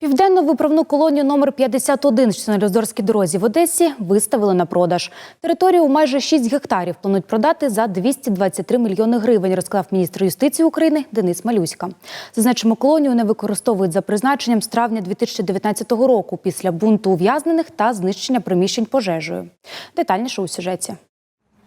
Південну виправну колонію номер 51 що на Люздорській дорозі в Одесі виставили на продаж. Територію у майже 6 гектарів планують продати за 223 мільйони гривень, розказав міністр юстиції України Денис Малюська. Зазначимо, колонію не використовують за призначенням з травня 2019 року після бунту ув'язнених та знищення приміщень пожежею. Детальніше у сюжеті.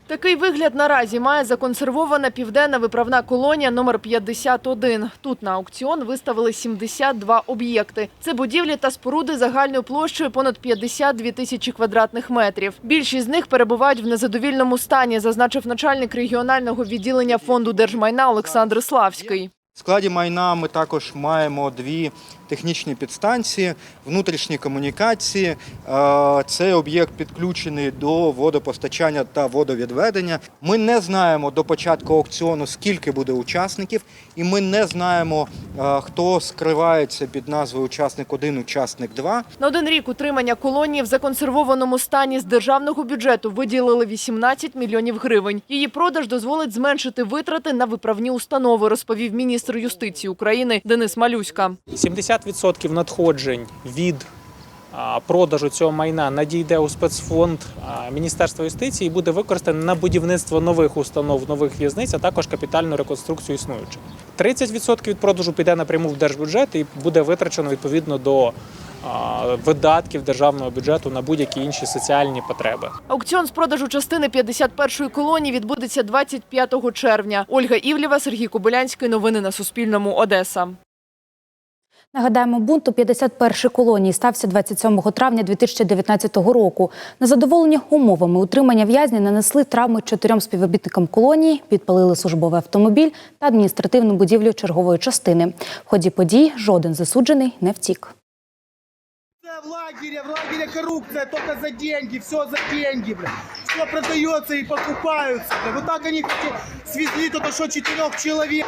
Такий вигляд наразі має законсервована південна виправна колонія номер 51. Тут на аукціон виставили 72 об'єкти. Це будівлі та споруди загальною площею понад 52 тисячі квадратних метрів. Більшість з них перебувають в незадовільному стані, зазначив начальник регіонального відділення фонду держмайна Олександр Славський. Складі майна ми також маємо дві технічні підстанції, внутрішні комунікації. Е, Цей об'єкт підключений до водопостачання та водовідведення. Ми не знаємо до початку аукціону, скільки буде учасників, і ми не знаємо, е, хто скривається під назвою учасник 1, учасник 2. На один рік утримання колонії в законсервованому стані з державного бюджету виділили 18 мільйонів гривень. Її продаж дозволить зменшити витрати на виправні установи, розповів міністр юстиції України Денис Малюська. 70% надходжень від продажу цього майна надійде у спецфонд Міністерства юстиції і буде використано на будівництво нових установ, нових в'язниць, а також капітальну реконструкцію існуючих. 30% від продажу піде напряму в держбюджет і буде витрачено відповідно до видатків державного бюджету на будь-які інші соціальні потреби. Аукціон з продажу частини 51-ї колонії відбудеться 25 червня. Ольга Івлєва, Сергій Кобилянський. Новини на Суспільному. Одеса. Нагадаємо, бунт у 51-й колонії стався 27 травня 2019 року. Незадоволені умовами утримання в'язня нанесли травми чотирьом співробітникам колонії, підпалили службовий автомобіль та адміністративну будівлю чергової частини. В ході подій жоден засуджений не втік. В лагере, в лагере коррупция только за деньги, все за деньги, бля. Все продается и покупаются, бля. Вот так они хотели, свезли только что четырех человек.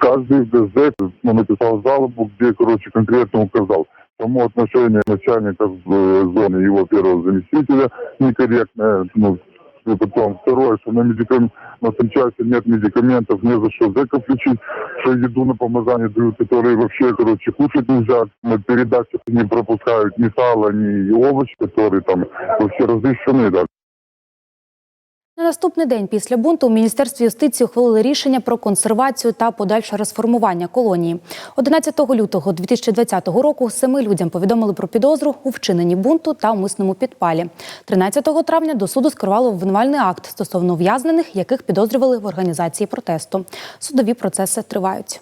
каждый ГЗ ну, написал жалобу, где, короче, конкретно указал, тому отношение начальника э, зоны его первого заместителя некорректное, ну, и потом второе, что на медикам... на санчасти нет медикаментов, не за что зэков лечить, что еду на помазание дают, которые вообще, короче, кушать нельзя, на передачах не пропускают ни сало, ни овощи, которые там вообще разрешены, да. На наступний день після бунту у Міністерстві юстиції ухвалили рішення про консервацію та подальше розформування колонії. 11 лютого 2020 року семи людям повідомили про підозру у вчиненні бунту та умисному підпалі. 13 травня до суду скерували обвинувальний акт стосовно ув'язнених, яких підозрювали в організації протесту. Судові процеси тривають.